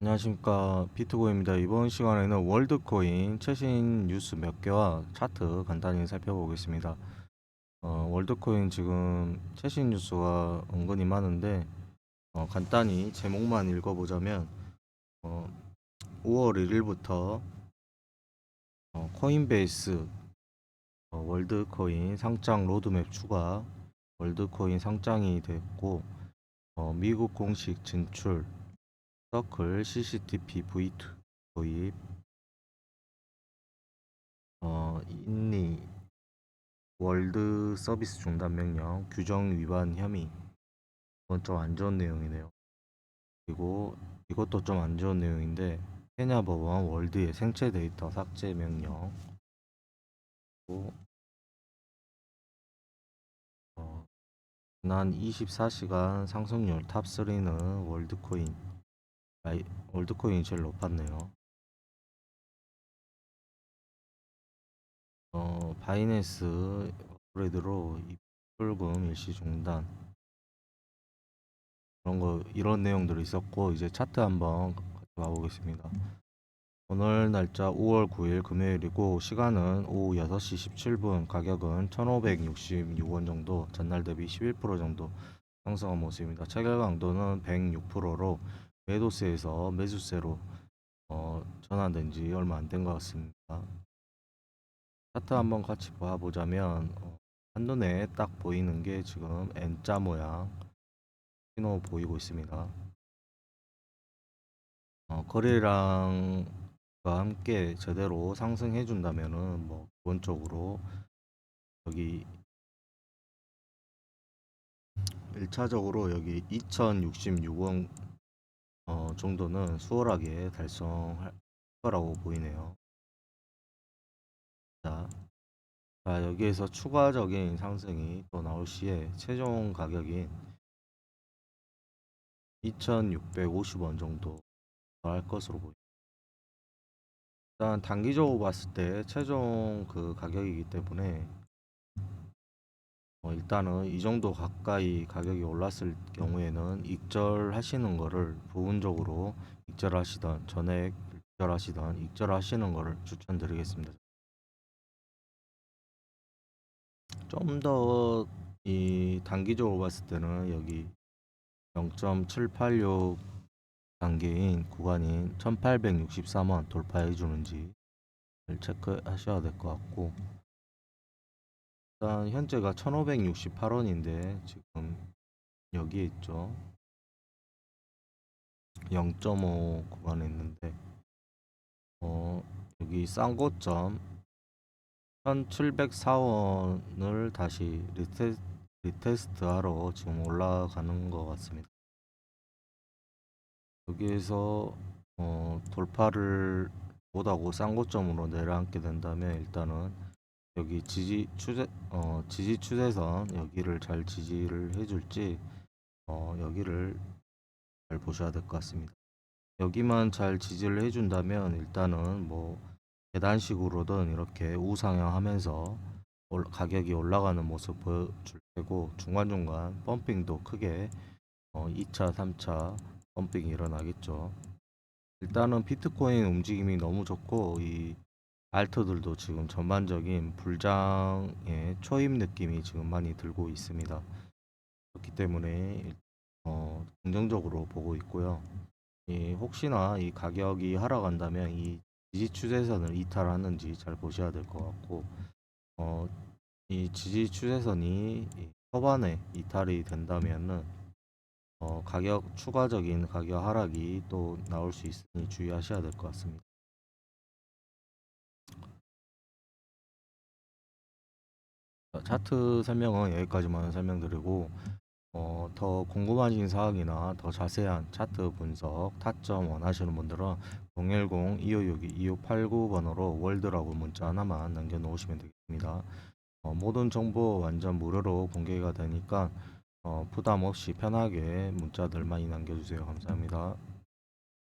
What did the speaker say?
안녕하십니까 비트고입니다. 이번 시간에는 월드코인 최신 뉴스 몇 개와 차트 간단히 살펴보겠습니다. 어, 월드코인 지금 최신 뉴스가 은근히 많은데 어, 간단히 제목만 읽어보자면 어, 5월 1일부터 어, 코인베이스 어, 월드코인 상장 로드맵 추가 월드코인 상장이 됐고 어, 미국 공식 진출 서클 CCTP V2 도입. 어, 인리 월드 서비스 중단 명령 규정 위반 혐의. 이건 좀 안 좋은 내용이네요. 그리고 이것도 좀 안 좋은 내용인데 케냐 법원 월드의 생체 데이터 삭제 명령. 그리고 어, 지난 24시간 상승률 탑3는 월드코인 아이, 월드코인이 제일 높았네요. 어, 바이낸스 업그레이드로 입출금 일시 중단 그런 거 이런 내용들이 있었고 이제 차트 한번 같이 봐보겠습니다. 오늘 날짜 5월 9일 금요일이고 시간은 오후 6시 17분 가격은 1566원 정도 전날 대비 11% 정도 상승한 모습입니다. 체결 강도는 106%로 매도세에서 매수세로 어, 전환된 지 얼마 안 된 것 같습니다. 차트 한번 같이 봐보자면 어, 한눈에 딱 보이는 게 지금 N자 모양 신호 보이고 있습니다. 어, 거래량과 함께 제대로 상승해 준다면은 뭐 기본적으로 여기 1차적으로 여기 2066원 어, 정도는 수월하게 달성할 거라고 보이네요. 자, 자, 여기에서 추가적인 상승이 또 나올 시에 최종 가격인 2,650원 정도 할 것으로 보입니다. 일단 단기적으로 봤을 때 최종 그 가격이기 때문에 어, 일단은 이 정도 가까이 가격이 올랐을 경우에는 익절하시는 거를 부분적으로 익절하시던 전액 익절하시던 익절하시는 거를 추천드리겠습니다. 좀 더 이 단기적으로 봤을 때는 여기 0.786 단계인 구간인 1863원 돌파해 주는지 체크하셔야 될 것 같고 일단 현재가 1568원인데 지금 여기에 있죠. 0.5 구간에 있는데 어 여기 싼 고점 1704원을 다시 리테, 리테스트 하러 지금 올라가는 것 같습니다. 여기에서 어 돌파를 못하고 싼 고점으로 내려앉게 된다면 일단은 여기 지지 추세 어 지지 추세선 여기를 잘 지지를 해줄지 어 여기를 잘 보셔야 될 것 같습니다. 여기만 잘 지지를 해준다면 일단은 뭐 계단식으로든 이렇게 우상향하면서 올- 가격이 올라가는 모습 보여줄 테고 중간중간 펌핑도 크게 어 2차, 3차 펌핑이 일어나겠죠. 일단은 비트코인 움직임이 너무 좋고 이 알트들도 지금 전반적인 불장의 초입 느낌이 지금 많이 들고 있습니다. 그렇기 때문에 어, 긍정적으로 보고 있고요. 이 혹시나 이 가격이 하락한다면 이 지지 추세선을 이탈하는지 잘 보셔야 될 것 같고 어, 이 지지 추세선이 이 초반에 이탈이 된다면은 어, 가격 추가적인 가격 하락이 또 나올 수 있으니 주의하셔야 될 것 같습니다. 차트 설명은 여기까지만 설명드리고 어, 더 궁금하신 사항이나 더 자세한 차트 분석, 타점 원하시는 분들은 010-2562-2589번으로 월드라고 문자 하나만 남겨놓으시면 되겠습니다. 어, 모든 정보 완전 무료로 공개가 되니까 어, 부담 없이 편하게 문자들 많이 남겨주세요. 감사합니다.